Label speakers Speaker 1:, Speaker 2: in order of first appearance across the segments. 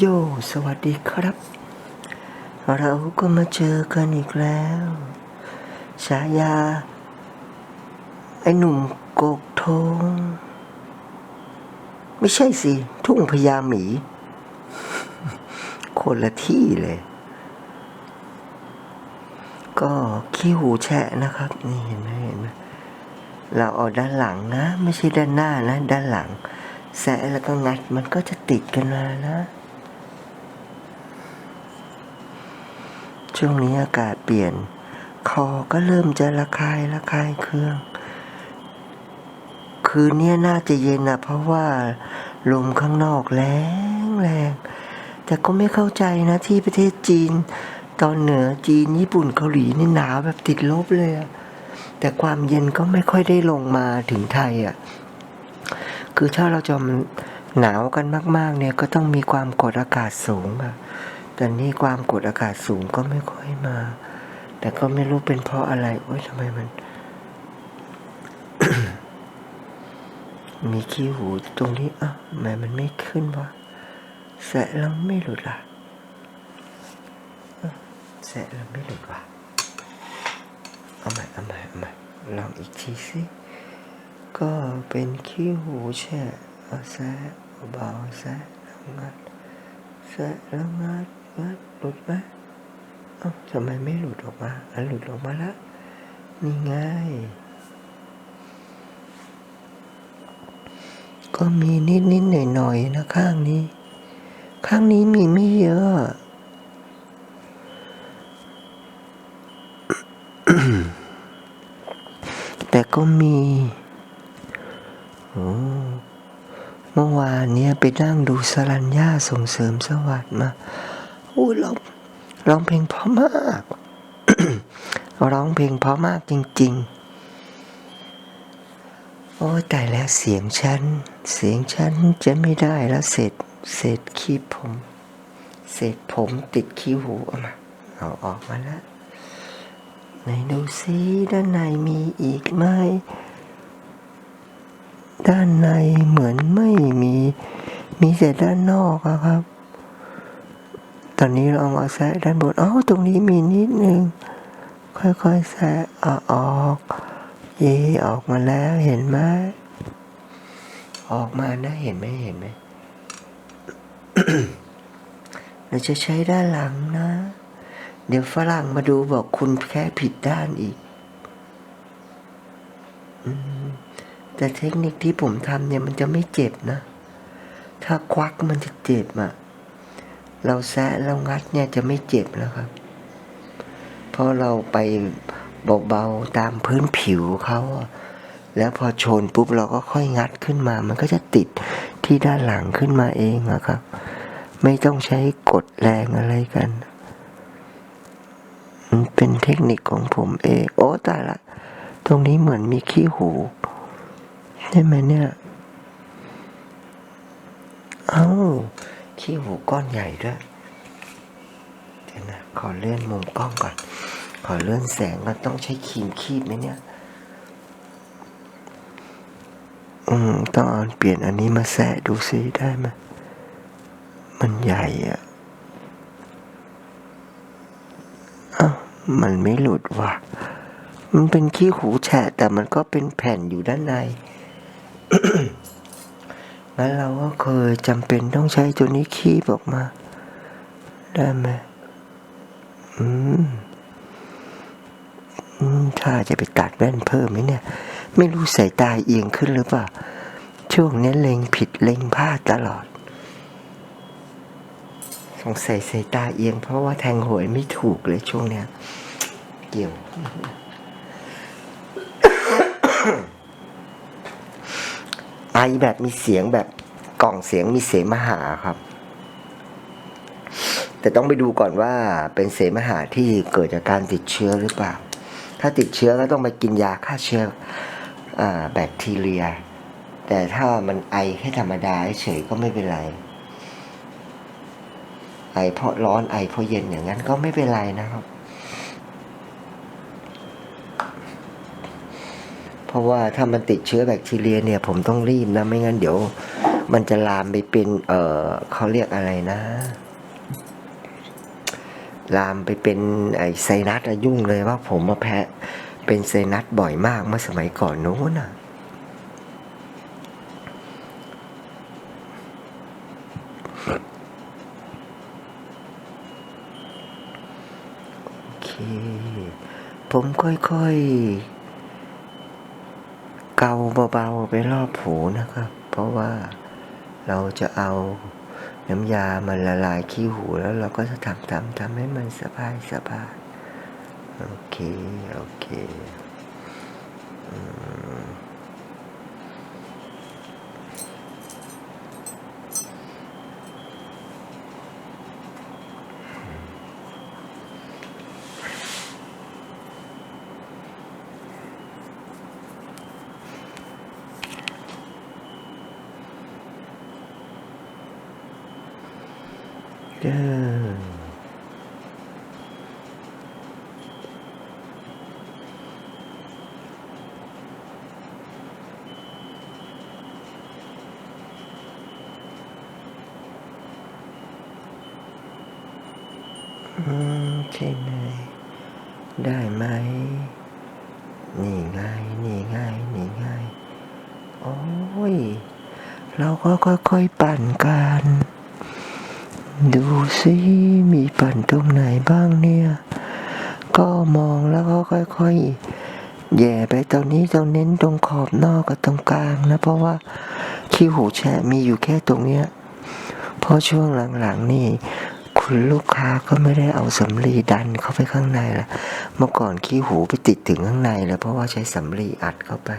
Speaker 1: โย สวัสดีครับ เราก็มาเจอกันอีกแล้วฉายา ไอ้หนุ่มโกกทง ไม่ใช่สิ ทุ่งพญาหมี คนละที่เลย ก็ขี้หูแฉะนะครับ นี่เห็นไหมเห็นไหมเราเอาด้านหลังนะ ไม่ใช่ด้านหน้านะ ด้านหลังแสะแล้วก็งัดมันก็จะติดกันมานะ ช่วงนี้อากาศเปลี่ยน คอก็เริ่มจะระคายระคายเครื่อง คืนนี้น่าจะเย็นนะเพราะว่าลมข้างนอกแรงแรง แต่ก็ไม่เข้าใจนะที่ประเทศจีน ตอนเหนือจีนญี่ปุ่นเกาหลีนี่หนาวแบบติดลบเลยอะแต่ความเย็นก็ไม่ค่อยได้ลงมาถึงไทยอะคือถ้าเราจะหนาวกันมาก ๆ เนี่ยก็ต้องมีความกดอากาศสูงอะ แต่นี่ความกดอากาศสูงก็ไม่ค่อยมา แต่ก็ไม่รู้เป็นเพราะอะไรโอ๊ยทำไมมัน มีขี้หูตรงนี้อะทำไมมันไม่ขึ้นวะแสะแล้วไม่หลุดล่ะแสะแล้วไม่หลุดวะเอาใหม่เอาใหม่เอาใหม่ลองอีกทีสิก็เป็นขี้หูแช่เอาแสะเบาแสะแล้วงัดแสะ แล้วงัดงัดหลุดไหมเอ้าทำไมไม่หลุดออกมาอันหลุดออกมาล้วนี่ไงก็มีนิดนิดหน่อยหน่อยนะข้างนี้ ข้างนี้มีไม่เยอะแต่ก็มีโอ้เมื่อวานเนี้ยไปนั่งดูสรัญญาส่งเสริมสวัสดิ์มา อ้ยร้องร้องเพลงเพราะมากร้องเพลงเพราะมากจริง ๆ โอ้แต่แล้วเสียงฉัน เสียงฉันจะไม่ได้แล้วเศษเศษขี้ผมเศษผมติดขี้หูเอามาเอาออกมาแล้วไหนดูซิด้านในมีอีกไหมด้านในเหมือนไม่มี มีแต่ด้านนอกอะครับ อนนี้ลองเอาแซะด้านบนอ๋อตรงนี้มีนิดนึง ค่อยๆแซะอออกย่ออกมาแล้วเห็นไหมออกมานะเห็นไหมเห็นไหมเราจะใช้ด้านหลังนะ เดี๋ยวฝรั่งมาดูบอกคุณแค่ผิดด้านอีกอแต่เทคนิคที่ผมทำเนี่ยมันจะไม่เจ็บนะ ถ้าควักมันจะเจ็บอะ เราแซะเรางัดเนี่ยจะไม่เจ็บแล้วครับ เพราะเราไปเบาๆตามพื้นผิวเขาแล้วพอชนปุ๊บเราก็ค่อยงัดขึ้นมา มันก็จะติดที่ด้านหลังขึ้นมาเองอะครับ ไม่ต้องใช้กดแรงอะไรกันมันเป็นเทคนิคของผมเอง โอ้ตายละ ตรงนี้เหมือนมีขี้หูใช่ไหมเนี่ย เอ้า ขี้หูก้อนใหญ่ด้วยเดี๋ยวนะขอเลื่อนมุมกล้องก่อน ขอเลื่อนแสงก็ต้องใช้ครีมคีบไหมเนี่ย อืม ต้องเอาเปลี่ยนอันนี้มาแสะดูซิได้ไหมมันใหญ่อะอ้าวมันไม่หลุดว่ะ มันเป็นขี้หูแฉะแต่มันก็เป็นแผ่นอยู่ด้านใน งั้นเราก็เคยจำเป็นต้องใช้ตัวนี้คีบออกมา ได้ไหมอืมอืมถ้าจะไปตัดแว่นเพิ่มไหมเนี่ย ไม่รู้สายตาเอียงขึ้นหรือเปล่า ช่วงนี้เล็งผิดเล็งพลาดตลอด สงสัยสายตาเอียงเพราะว่าแทงหวยไม่ถูกเลยช่วงเนี้ย เกี่ยว ไอแบบมีเสียงแบบกล่องเสียงมีเสมหาครับ แต่ต้องไปดูก่อนว่าเป็นเสมหะที่เกิดจากการติดเชื้อหรือเปล่า ถ้าติดเชื้อก็ต้องไปกินยาฆ่าเชื้ออแบคทีเรีย แต่ถ้ามันไอแค่ธรรมดาเฉยก็ไม่เป็นไร ไอเพราะร้อนไอเพราะเย็นอย่างนั้นก็ไม่เป็นไรนะครับ เพ ราะว่าถ้ามันติดเชื้อแบคทีเรียเนี่ย ผมต้องรีบนะ ไม่งั้นเดี๋ยว มันจะลามไปเป็น เออเขาเรียกอะไรนะ ลามไปเป็นไอไซนัสอะยุ่งเลยว่าผมมาแพ้เป็นไซนัสบ่อยมากเมื่อสมัยก่อนโน้นอะโอเคผมค่อยๆ เบาๆไปรอบหูนะครับ เพราะว่าเราจะเอาน้ำยามันละลายขี้หูแล้วเราก็จะทำทำทำให้มันสบายสบายโอเค โอเค อืม เด้ออืมใช่ไหมได้ไหม นี่ไง นี่ไง นี่ไง โอ้ย เราก็ค่อยๆปั่นกัน ดูสิมีปั่นตรงไหนบ้างเนี่ย ก็มองแล้วก็ค่อยๆแย่ไปตรงนี้ตรงเน้นตรงขอบนอกกับตรงกลางนะ เพราะว่าขี้หูแฉะมีอยู่แค่ตรงเนี้ยเพราะช่วงหลังๆนี่ คุณลูกค้าก็ไม่ได้เอาสำลีดันเข้าไปข้างในละเมื่อก่อนขี้หูไปติดถึงข้างในเลยเพราะว่าใช้สำลีอัดเข้าไป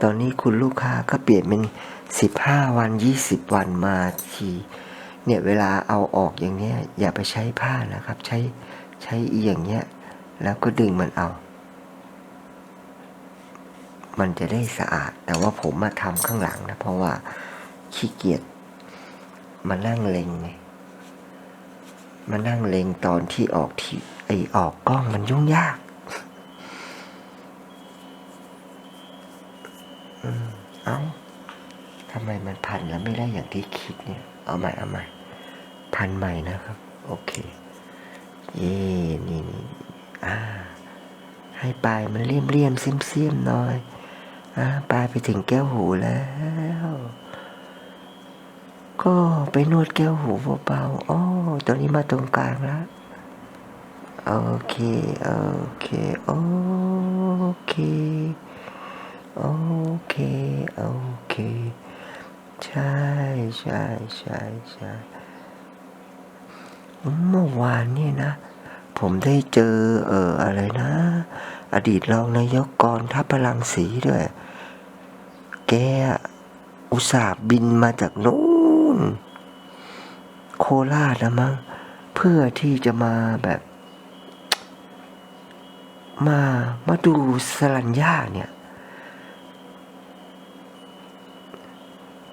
Speaker 1: ตอนนี้คุณลูกค้าก็เปลี่ยนเป็น สิบห้าวันยี่สิบวันมาทีเนี่ยเวลาเอาออกอย่างเนี้ยอย่าไปใช้ผ้านะครับ ใช้ใช้อีอย่างเงี้ยแล้วก็ดึงมันเอา มันจะได้สะอาด แต่ว่าผมมาทำข้างหลังนะ เพราะว่าขี้เกียจมานั่งเล็งไงมานั่งเล็งตอนที่ออกที่ไอออกกล้องมันยุ่งยากอืมเอ้า ทำไมมันพันแล้วไม่ได้อย่างที่คิดเนี่ย เอาใหม่เอาใหม่พันใหม่นะครับ โอเค เย่นี่นี่อ่า ให้ปลายมันเลี่ยมเลี่ยมเสียมเสียมหน่อยอ่าปลายไปถึงแก้วหูแล้ว ก็ไปนวดแก้วหูเบาๆอ๋อตอนนี้มาตรงกลางแล้วโอเค โอเค โอเค โอเค โอเค ใช่ใช่ใช่ใช่เมื่อวานนี่นะ ผมได้เจอเอออะไรนะ อดีตรองนายกกรทัพพลังสีด้วย แกอุตส่าห์บินมาจากนู้นโคราชนะมั้งเพื่อที่จะมาแบบ มามาดูสลัญญาเนี่ย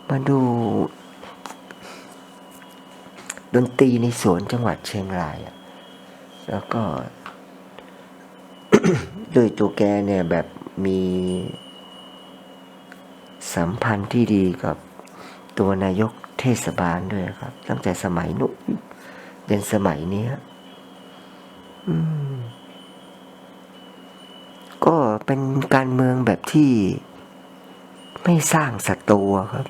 Speaker 1: มาดู ดนตรีในสวนจังหวัดเชียงรายอะแล้วก็ โดยตัวแกเนี่ยแบบมีสัมพันธ์ที่ดีกับตัวนายกเทศบาลด้วยครับ ตั้งแต่สมัยนู้นจนสมัยนี้อืมก็เป็นการเมืองแบบที่ไม่สร้างศัตรูครับ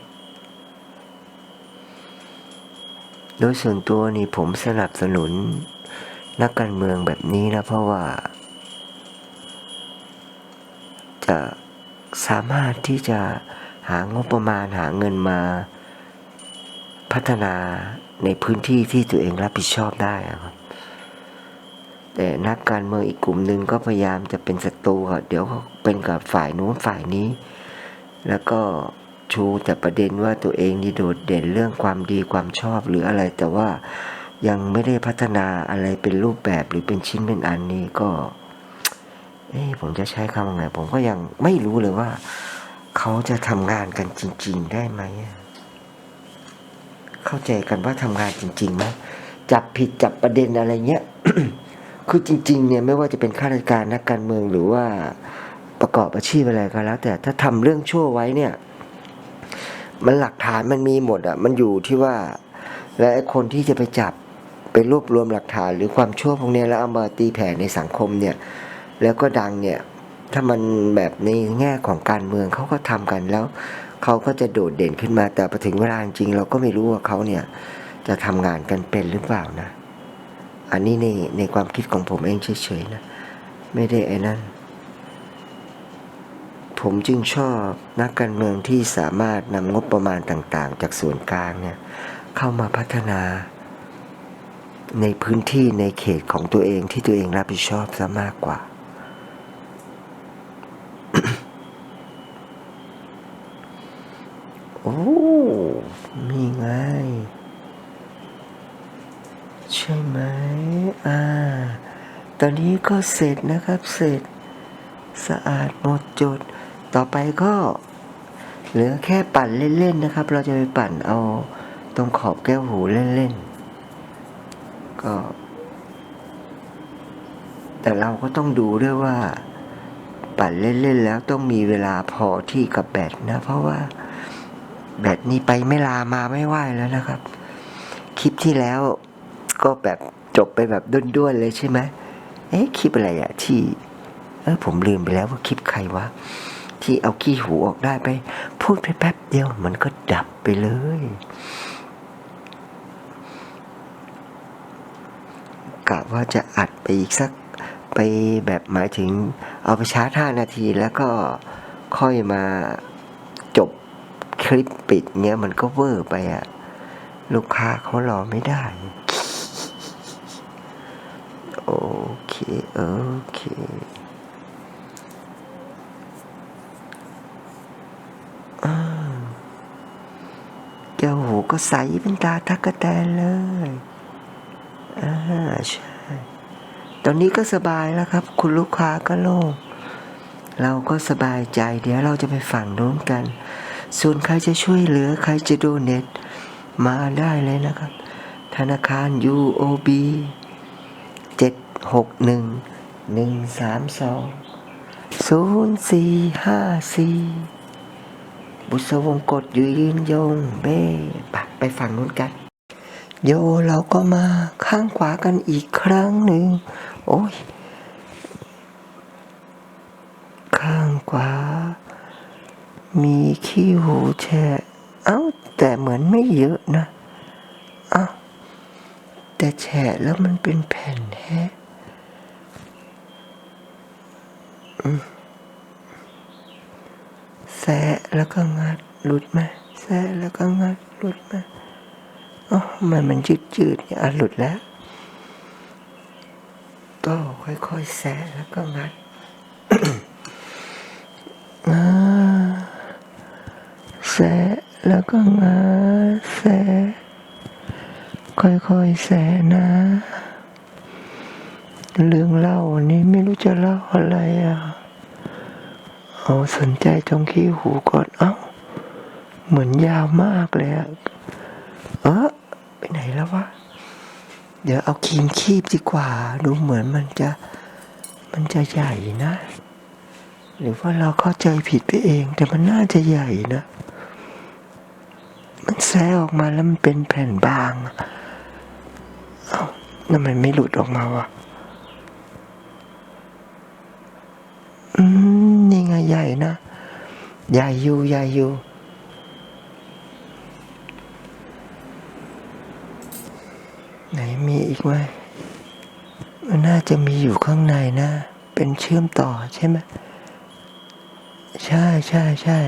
Speaker 1: โดยส่วนตัวนี่ผมสนับสนุนนักการเมืองแบบนี้นะเพราะว่า จะสามารถที่จะหางบประมาณหาเงินมาพัฒนาในพื้นที่ที่ตัวเองรับผิดชอบได้ครับ แต่นักการเมืองอีกกลุ่มหนึ่งก็พยายามจะเป็นศัตรูเดี๋ยวเขาเป็นกับฝ่ายนู้นฝ่ายนี้ แล้วก็ ชูแต่ประเด็นว่าตัวเองนี่โดดเด่นเรื่องความดีความชอบหรืออะไร แต่ว่ายังไม่ได้พัฒนาอะไรเป็นรูปแบบหรือเป็นชิ้นเป็นอันนี้ก็ เอ้ผมจะใช้คำว่าไง ผมก็ยังไม่รู้เลยว่า เขาจะทำงานกันจริง ๆ ได้ไหมเข้าใจกันว่าทำงานจริงๆไหมจับผิดจับประเด็นอะไรเงี้ยคือจริง ๆ เนี่ยไม่ว่าจะเป็นข้าราชการนักการเมืองหรือว่าประกอบอาชีพอะไรก็แล้ว แต่ถ้าทำเรื่องชั่วไว้เนี่ย มันหลักฐานมันมีหมดอะ มันอยู่ที่ว่า และไอ้คนที่จะไปจับไปรวบรวมหลักฐานหรือความชั่วพวกนี้แล้วเอามาตีแผ่ในสังคมเนี่ย แล้วก็ดังเนี่ย ถ้ามันแบบในแง่ของการเมืองเขาก็ทำกันแล้วเขาก็จะโดดเด่นขึ้นมา แต่พอถึงเวลาจริงเราก็ไม่รู้ว่าเขาเนี่ย จะทำงานกันเป็นหรือเปล่านะ อันนี้ในในความคิดของผมเองเฉยๆนะ ไม่ได้ไอ้นั่น ผมจึงชอบนักการเมืองที่สามารถนำงบประมาณต่างๆ จากส่วนกลางเนี่ยเข้ามาพัฒนา ในพื้นที่ในเขตของตัวเองที่ตัวเองรับผิดชอบซะมากกว่า โอ้มีไง ใช่ไหมอ่า ตอนนี้ก็เสร็จนะครับเสร็จสะอาดหมดจด ต่อไปก็เหลือแค่ปั่นเล่นๆนะครับ เราจะไปปั่นเอาตรงขอบแก้วหูเล่นๆ ก็ แต่เราก็ต้องดูด้วยว่า ปั่นเล่นๆแล้วต้องมีเวลาพอที่กับแบตนะ เพราะว่าแบตนี้ไปไม่ลามาไม่ไหวแล้วนะครับ คลิปที่แล้วก็แบบจบไปแบบด้วนๆเลยใช่ไหมเอ๊ะคลิปอะไรอะที่ เออผมลืมไปแล้วว่าคลิปใครวะ ที่เอาขี้หูออกได้ไป พูดไปแป๊บเดียวมันก็ดับไปเลย กะว่าจะอัดไปอีกสักไปแบบหมายถึงเอาไปชาร์จห้านาทีแล้วก็ค่อยมาจบคลิปปิดเงี้ยมันก็เวอร์ไปอะลูกค้าเขารอไม่ได้ โอเค โอเค แก้วหูก็ใสเป็นตาทักกะแตนเลยอ่าใช่ ตอนนี้ก็สบายแล้วครับ คุณลูกค้าก็โล่งเราก็สบายใจ เดี๋ยวเราจะไปฝั่งโน้นกัน ส่วนใครจะช่วยเหลือใครจะดูเน็ตมาได้เลยนะครับ ธนาคาร UOB 761 132 0454 บุษวงกฎยืนยงเบ้ไปไปฝั่งนู้นกัน โยเราก็มาข้างขวากันอีกครั้งหนึ่ง โอ้ย ข้างขวา มีขี้หูแช่เอ้า แต่เหมือนไม่เยอะนะ เอ้า แต่แฉะแล้วมันเป็นแผ่นแฮะอืม แซะแล้วก็งัดหลุดไหมแซะแล้วก็งัดหลุดไหมอ๋อมันมันยืดยืดเนี่ยอะหลุดแล้ว ก็ค่อยๆแซะแล้วก็งัดแซะแล้วก็งัดแซะค่อยๆแสนะเรื่องเล่าวันนี้ไม่รู้จะเล่าอะไรอะ เอาสนใจตรงขี้หูก่อนเอ้า เหมือนยาวมากเลยอะเออไปไหนแล้ววะ เดี๋ยวเอาครีมคีบดีกว่า ดูเหมือนมันจะ มันจะใหญ่นะ หรือว่าเราเข้าใจผิดไปเอง แต่มันน่าจะใหญ่นะ มันแซออกมาแล้วมันเป็นแผ่นบาง เอ้าทำไมไม่หลุดออกมาวะ อืม นี่ไง ใหญ่นะ ใหญ่อยู่ใหญ่อยู่ไหนมีอีกไหมมันน่าจะมีอยู่ข้างในนะ เป็นเชื่อมต่อใช่ไหมใช่ใช่ใช่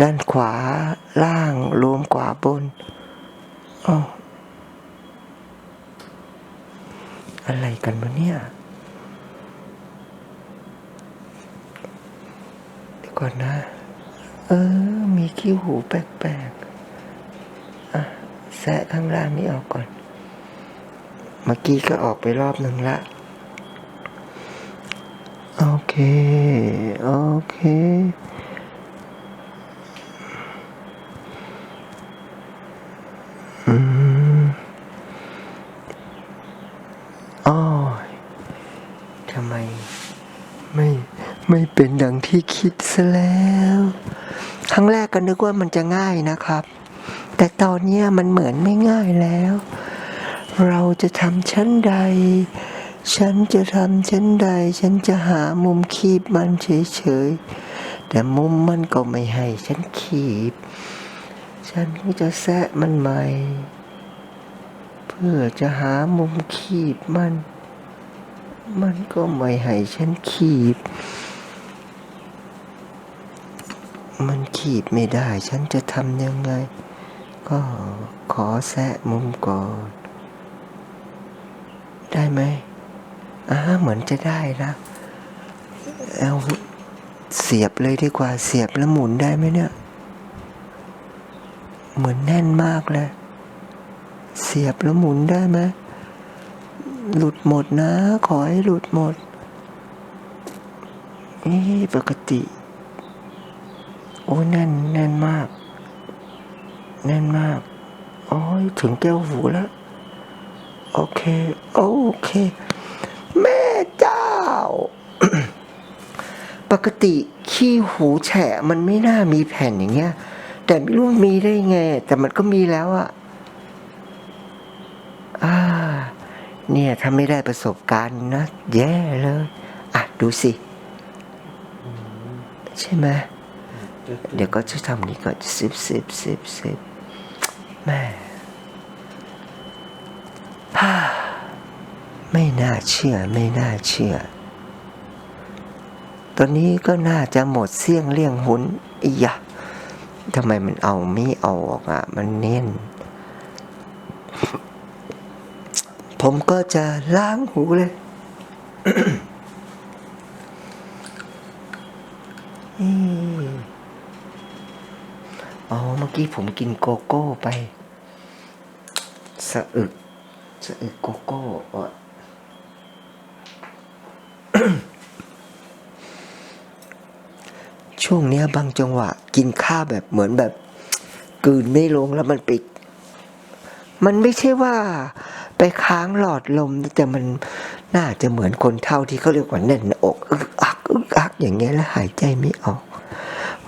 Speaker 1: ด้านขวาล่างรวมขวาบนอ๋ออะไรกันวะเนี่ย เดี๋ยว ก่อนนะ เออ มีขี้หูแปลกๆ อะแซะข้างล่างนี้ออกก่อน เมื่อกี้ก็ออกไปรอบหนึ่งละ โอเค โอเคอืม อ้อยทำไม ไม่เป็นดังที่คิดซะแล้ว ครั้งแรกก็นึกว่ามันจะง่ายนะครับ แต่ตอนเนี้ยมันเหมือนไม่ง่ายแล้ว เราจะทำชั้นใด ฉันจะทำชั้นใด ฉันจะหามุมคีบมันเฉยๆ แต่มุมมันก็ไม่ให้ฉันคีบ ฉันก็จะแซะมันใหม่ เพื่อจะหามุมคีบมัน มันก็ไม่ให้ฉันคีบ มัน ขีบไม่ได้ ฉันจะทำยังไง ก็ขอแซะมุมก่อน ได้ไหมอ่าเหมือนจะได้แล้วเอาเสียบเลยดีกว่าเสียบแล้วหมุนได้ไหมเนี่ย เหมือนแน่นมากเลย เสียบแล้วหมุนได้ไหมหลุดหมดนะ ขอให้หลุดหมดนี่ปกติ อ้ยแน่นแน่นมาก แน่นมากโอ้ยถึงแก้วหูแล้ว โอเค โอเค แม่เจ้า ปกติขี้หูแฉะมันไม่น่ามีแผ่นอย่างเงี้ย แต่ไม่รู้มีได้ไง แต่มันก็มีแล้วอะอ่า เนี่ยถ้าไม่ได้ประสบการณ์นะ แย่เลย อะ ดูสิ ใช่ไหม เดี๋ยวก็จะทำนี้ก่อนสิบสิบสิบสิบแม่ฮ่าไม่น่าเชื่อไม่น่าเชื่อ ตอนนี้ก็น่าจะหมดเสี่ยงเลี่ยงหุนอียะทำไมมันเอาไม่ออกอะ มันเน้น ผมก็จะล้างหูเลย อืม อ๋อเมื่ผมกินโกโก้ไปสะอึกสะอึกโกโก้อะช่วงเนี้ยบางจังหวะ กินข้าวแบบเหมือนแบบกืนไม่ลงแล้วมันปิด มันไม่ใช่ว่า ไปค้างหลอดลมแต่มันน่าจะเหมือนคนเท่าที่เขาเรียกว่าแน่นหน้าอกอึกอักอึกอักอย่างเงี้ยแล้วหายใจไม่ออก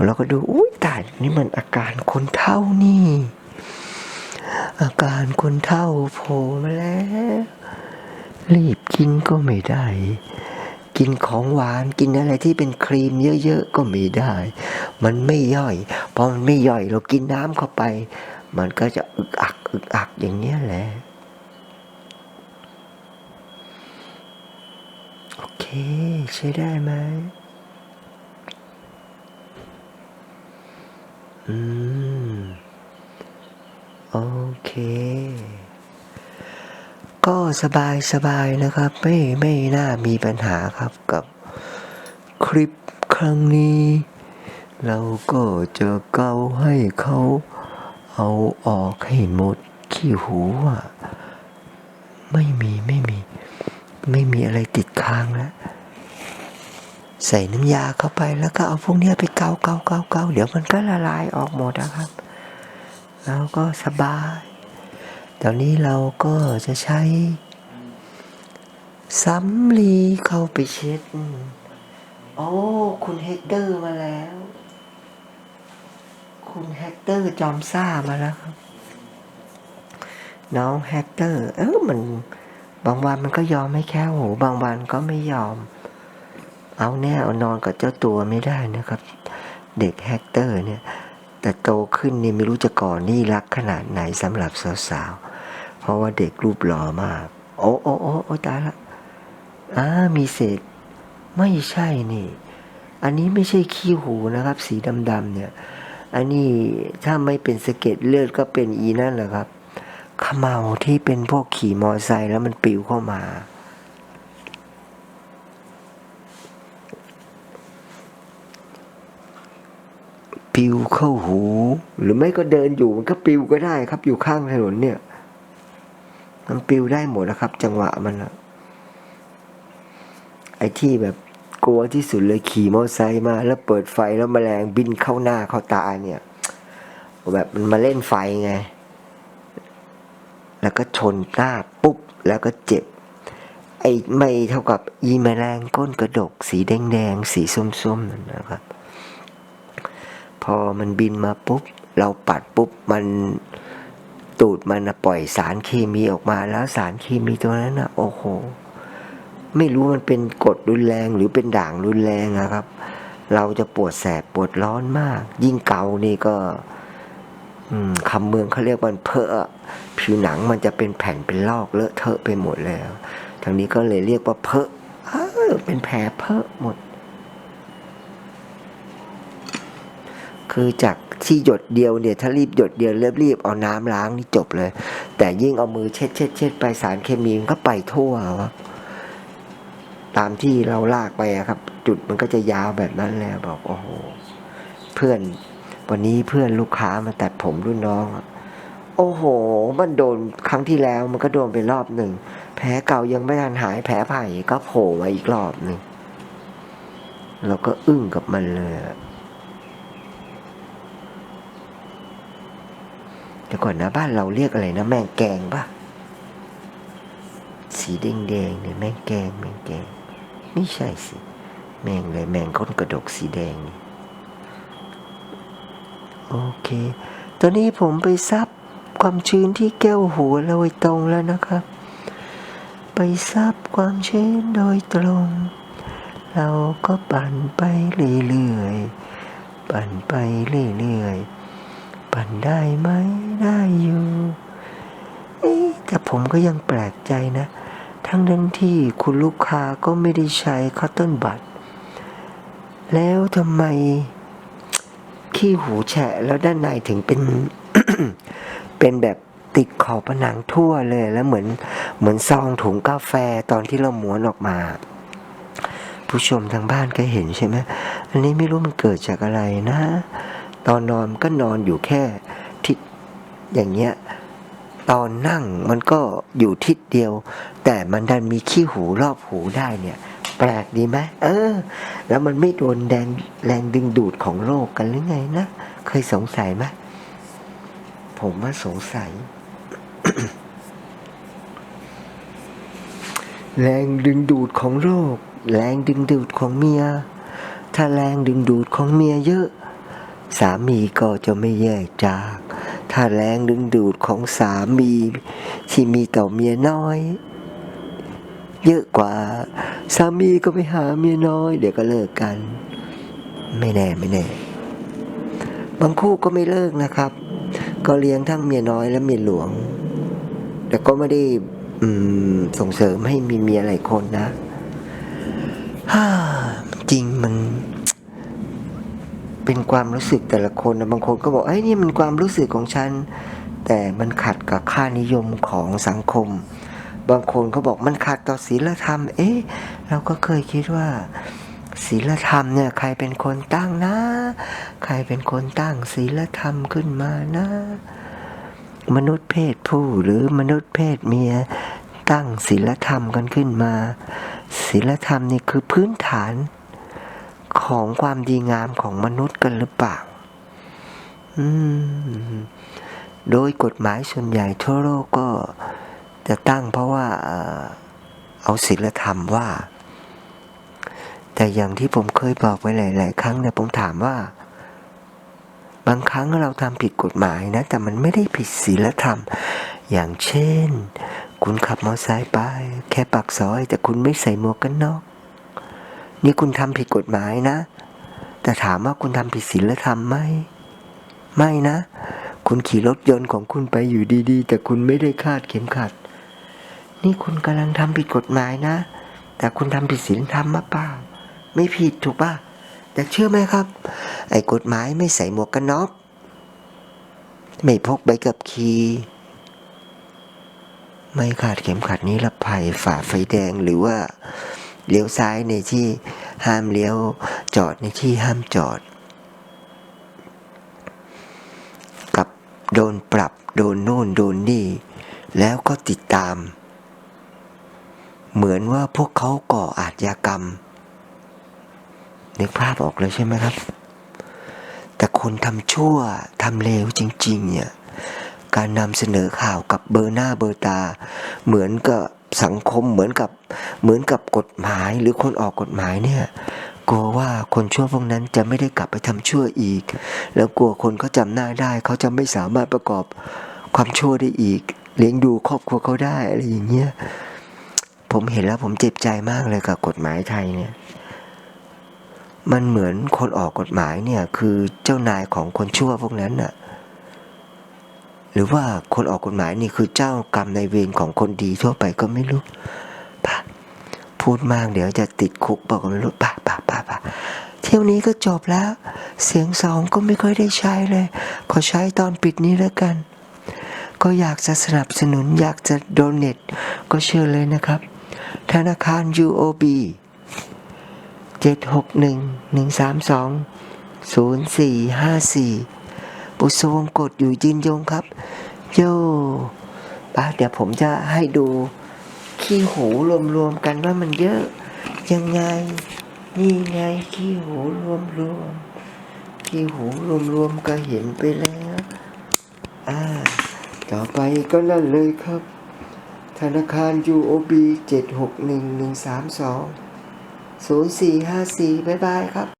Speaker 1: เราก็ดูอุ้ยตายนี่มันอาการคนเท่านี่ อาการคนเท่าโผล่มาแล้ว รีบกินก็ไม่ได้ กินของหวานกินอะไรที่เป็นครีมเยอะๆก็ไม่ได้ มันไม่ย่อยพอมันไม่ย่อยเรากินน้ำเข้าไป มันก็จะอึกอักอึกอักอย่างเงี้ยแหละโอเค ใช้ได้ไหม อืม โอเค ก็สบายสบายนะครับ ไม่ไม่น่ามีปัญหาครับกับคลิปครั้งนี้ เราก็จะเกาให้เขาเอาออกให้หมดขี้หูอะ ไม่มีไม่มี ไม่มีอะไรติดค้างแล้ว ใส่น้ำยาเข้าไปแล้วก็เอาพวกนี้ไปเกาเกาเกาเกาเดี๋ยวมันก็ละลายออกหมดนะครับ แล้วก็สบายตอนนี้เราก็จะใช้สำลีเข้าไปเช็ด โอ้ คุณเฮกเตอร์มาแล้ว คุณแฮกเตอร์จอมซ่ามาแล้วครับ น้องแฮกเตอร์ เออมัน บางวันมันก็ยอมไม่แค่หู บางวันก็ไม่ยอม เอาแน่เอานอนกับเจ้าตัวไม่ได้นะครับ เด็กแฮกเตอร์เนี่ย แต่โตขึ้นนี่ไม่รู้จะก่อนนี่รักขนาดไหนสำหรับสาวๆ เพราะว่าเด็กรูปหล่อมาก โอ้โอ้โอ้โอ้ตายละอ่ามีเศษ ไม่ใช่นี่ อันนี้ไม่ใช่ขี้หูนะครับ สีดำๆเนี่ย อันนี้ถ้าไม่เป็นสะเก็ดเลือดก็เป็นอีนั่นแหละครับขมเมาที่เป็นพวกขี่มอไซค์แล้วมันปิวเข้ามา ปิวเข้าหู หรือไม่ก็เดินอยู่มันก็ปิวก็ได้ครับ อยู่ข้างถนนเนี่ยมันปิวได้หมดนะครับ จังหวะมันอะไอ้ที่แบบกลัวที่สุดเลยขี่มอเตอร์ไซค์มา แล้วเปิดไฟแล้วแมลงบินเข้าหน้าเข้าตาเนี่ย แบบมันมาเล่นไฟไง แล้วก็ชนหน้าปุ๊บ แล้วก็เจ็บ ไอ้ไม่เท่ากับอีแมลงก้นกระดก สีแดงๆสีส้มๆนั่นนะครับ พอมันบินมาปุ๊บ เราปัดปุ๊บมันตูดมันปล่อยสารเคมีออกมาแล้วสารเคมีตัวนั้นนะโอ้โห ไม่รู้มันเป็นกรดรุนแรงหรือเป็นด่างรุนแรงนะครับ เราจะปวดแสบปวดร้อนมาก ยิ่งเกานี่ก็คำเมืองเขาเรียกว่าเพอผิวหนังมันจะเป็นแผ่นเป็นลอกเลอะเทอะไปหมดแล้วทางนี้ก็เลยเรียกว่าเพอเออเป็นแผลเพอหมด คือจากที่หยดเดียวเนี่ยถ้ารีบหยดเดียวรีบรีบเอาน้ำล้างนี่จบเลย แต่ยิ่งเอามือเช็ดเช็ดเช็ดไปสารเคมีมันก็ไปทั่ววะตามที่เราลากไปครับ จุดมันก็จะยาวแบบนั้นแหล้วบอกโอ้โหเพื่อนวันนี้เพื่อนลูกค้ามาตัดผมรุ่นน้องโอ้โห มันโดนครั้งที่แล้วมันก็โดนไปรอบหนึ่งแผลเก่ายังไม่ทันหายแผลไผ่ก็โผล่มาอีกรอบหนึ่งเราก็อึ้งกับมันเลย อะเดี๋ยวก่อนนะบ้านเราเรียกอะไรนะแมงแกงปะสีแดงแดงๆเนี่ยแมงแกงแมงแกงไม่ใช่สิ แมงเลยแมงก้นกระดกสีแดงนี่โอเค ตอนนี้ผมไปซับความชื้นที่แก้วหัวเราตรงแล้วนะครับ ไปซับความชื้นโดยตรง เราก็ปั่นไปเรื่อยๆ ปั่นไปเรื่อยๆ ปั่นได้ไหมได้อยู่แต่ผมก็ยังแปลกใจนะ ทั้งนั้นที่คุณลูกค้าก็ไม่ได้ใช้คอตตอนบัดแล้วทำไมขี้หูแฉะแล้วด้านในถึงเป็น เป็นแบบติดขอบผนังทั่วเลยแล้วเหมือนเหมือนซองถุงกาแฟตอนที่เราหม้วนออกมา ผู้ชมทางบ้านก็เห็นใช่ไหมอันนี้ไม่รู้มันเกิดจากอะไรนะ ตอนนอนก็นอนอยู่แค่ทิศอย่างเงี้ยตอนนั่งมันก็อยู่ทิศเดียว แต่มันดันมีขี้หูรอบหูได้เนี่ย แปลกดีไหมเออ แล้วมันไม่โดนแรงแรงดึงดูดของโลกกันหรือไงนะ เคยสงสัยไหมผมว่าสงสัย แรงดึงดูดของโลก แรงดึงดูดของเมีย ถ้าแรงดึงดูดของเมียเยอะ สามีก็จะไม่แยกจากถ้าแรงดึงดูดของสามีที่มีต่อเมียน้อย เยอะกว่า สามีก็ไปหาเมียน้อย เดี๋ยวก็เลิกกัน ไม่แน่ไม่แน่ บางคู่ก็ไม่เลิกนะครับ ก็เลี้ยงทั้งเมียน้อยและเมียหลวง แต่ก็ไม่ได้ส่งเสริมให้มีเมียหลายคนนะฮ่าจริงมัน เป็นความรู้สึกแต่ละคนนะบางคนก็บอกไอ้ยนี่มันความรู้สึกของฉัน แต่มันขัดกับค่านิยมของสังคม บางคนเขาบอกมันขัดต่อศีลธรรม เอ๊ะเราก็เคยคิดว่าศีลธรรมเนี่ยใครเป็นคนตั้งนะ ใครเป็นคนตั้งศีลธรรมขึ้นมานะ มนุษย์เพศผู้หรือมนุษย์เพศเมียตั้งศีลธรรมกันขึ้นมาศีลธรรมนี่คือพื้นฐาน ของความดีงามของมนุษย์กันหรือเปล่าอืมโดยกฎหมายส่วนใหญ่ทั่วโลกก็จะตั้งเพราะว่าเอ่อเอาศีลธรรมว่า แต่อย่างที่ผมเคยบอกไว้หลาย ๆ ครั้งเนี่ยผมถามว่า บางครั้งเราทำผิดกฎหมายนะ แต่มันไม่ได้ผิดศีลธรรม อย่างเช่น คุณขับมอเตอร์ไซค์ไป แค่ปากซอย แต่คุณไม่ใส่หมวกกันน็อก นี่คุณทำผิดกฎหมายนะ แต่ถามว่าคุณทำผิดศีลธรรมไหม ไม่นะ คุณขี่รถยนต์ของคุณไปอยู่ดีๆ แต่คุณไม่ได้คาดเข็มขัด นี่คุณกำลังทำผิดกฎหมายนะ แต่คุณทำผิดศีลธรรมมาเปล่า ไม่ผิดถูกป่ะแต่เชื่อไหมครับ ไอ้กฎหมายไม่ใส่หมวกกันน็อกไม่พกใบขับขี่ไม่ขาดเข็มขัดนิรภัยฝ่าไฟแดงหรือว่า เลี้ยวซ้ายในที่ห้ามเลี้ยวจอดในที่ห้ามจอด กับโดนปรับโดนโน่นโดนนี่ แล้วก็ติดตาม เหมือนว่าพวกเขาก่ออาชญากรรมนึกภาพออกเลยใช่ไหมครับ แต่คนทำชั่วทำเลวจริง ๆ เนี่ย การนำเสนอข่าวกับเบอร์หน้าเบอร์ตา เหมือนกับ สังคมเหมือนกับเหมือนกับกฎหมายหรือคนออกกฎหมายเนี่ยกลัวว่าคนชั่วพวกนั้นจะไม่ได้กลับไปทำชั่วอีก แล้วกลัวคนเขาจำหน้าได้เขาจะไม่สามารถประกอบความชั่วได้อีก เลี้ยงดูครอบครัวเขาได้อะไรอย่างเงี้ยผมเห็นแล้วผมเจ็บใจมากเลยกับกฎหมายไทยเนี่ย มันเหมือนคนออกกฎหมายเนี่ยคือเจ้านายของคนชั่วพวกนั้นน่ะ หรือว่าคนออกกฎหมายนี่คือเจ้ากรรมในายเวรของคนดีทั่วไปก็ไม่รู้ป่ะพูดมากเดี๋ยวจะติดคุกบอกก็ไม่รู้ป่ะป่ะป่ะป่ะเที่ยวนี้ก็จบแล้ว เสียงสองก็ไม่ค่อยได้ใช้เลย ขอใช้ตอนปิดนี้แล้วกัน ก็อยากจะสนับสนุนอยากจะโดเน t ก็เชิญเลยนะครับ ธนาคาร UOB 761-132-0454 บุษวงกดอยู่ยืนยงครับ โย่ป้าเดี๋ยวผมจะให้ดูขี้หูรวมๆกันว่ามันเยอะ ยังไง นี่ไงขี้หูรวมๆขี้หูรวมๆก็เห็นไปแล้วอ่าต่อไปก็นั่นเลยครับ ธนาคาร UOB 761 132 0454 บ๊ายบายครับ